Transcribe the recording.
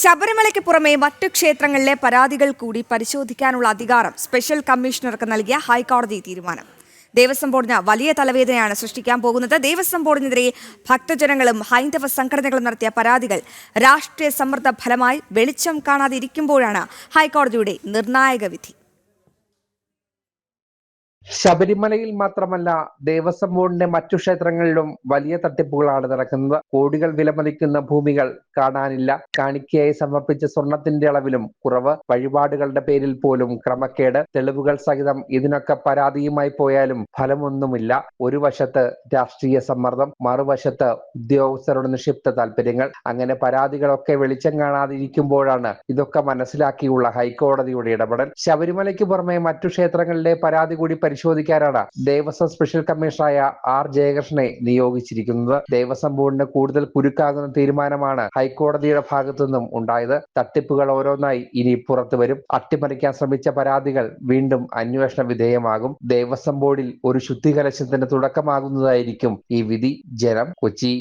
ശബരിമലയ്ക്ക് പുറമെ മറ്റു ക്ഷേത്രങ്ങളിലെ പരാതികൾ കൂടി പരിശോധിക്കാനുള്ള അധികാരം സ്പെഷ്യൽ കമ്മീഷണർക്ക് നൽകിയ ഹൈക്കോടതി തീരുമാനം. ദേവസ്വം ബോർഡിന് വലിയ തലവേദനയാണ് സൃഷ്ടിക്കാൻ പോകുന്നത്. ദേവസ്വം ബോർഡിനെതിരെ ഭക്തജനങ്ങളും ഹൈന്ദവ സംഘടനകളും നടത്തിയ പരാതികൾ രാഷ്ട്രീയ സമ്മർദ്ദ ഫലമായി വെളിച്ചം കാണാതിരിക്കുമ്പോഴാണ് ഹൈക്കോടതിയുടെ നിർണായക വിധി. ശബരിമലയിൽ മാത്രമല്ല ദേവസ്വം ബോർഡിന്റെ മറ്റു ക്ഷേത്രങ്ങളിലും വലിയ തട്ടിപ്പുകളാണ് നടക്കുന്നത്. കോടികൾ വിലമതിക്കുന്ന ഭൂമികൾ കാണാനില്ല. കാണിക്കയായി സമർപ്പിച്ച സ്വർണത്തിന്റെ അളവിലും കുറവ്. വഴിപാടുകളുടെ പേരിൽ പോലും ക്രമക്കേട്. തെളിവുകൾ സഹിതം ഇതിനൊക്കെ പരാതിയുമായി പോയാലും ഫലമൊന്നുമില്ല. ഒരു വശത്ത് രാഷ്ട്രീയ സമ്മർദ്ദം മറുവശത്ത് ഉദ്യോഗസ്ഥരുടെ നിക്ഷിപ്ത താല്പര്യങ്ങൾ അങ്ങനെ പരാതികളൊക്കെ വെളിച്ചം കാണാതിരിക്കുമ്പോഴാണ് ഇതൊക്കെ മനസ്സിലാക്കിയുള്ള ഹൈക്കോടതിയുടെ ഇടപെടൽ. ശബരിമലയ്ക്ക് പുറമെ മറ്റു ക്ഷേത്രങ്ങളിലെ പരാതി കൂടി പരിശോധിക്കാനാണ് ദേവസ്വം സ്പെഷ്യൽ കമ്മീഷണറായ ആർ ജയകൃഷ്ണനെ നിയോഗിച്ചിരിക്കുന്നത്. ദേവസ്വം ബോർഡിന് കൂടുതൽ കുരുക്കാകുന്ന തീരുമാനമാണ് ഹൈക്കോടതിയുടെ ഭാഗത്തു നിന്നും ഉണ്ടായത്. തട്ടിപ്പുകൾ ഓരോന്നായി ഇനി പുറത്തു വരും. അട്ടിമറിക്കാൻ ശ്രമിച്ച പരാതികൾ വീണ്ടും അന്വേഷണ വിധേയമാകും. ദേവസ്വം ബോർഡിൽ ഒരു ശുദ്ധികലശത്തിന് തുടക്കമാകുന്നതായിരിക്കും ഈ വിധി. ജനം കൊച്ചി.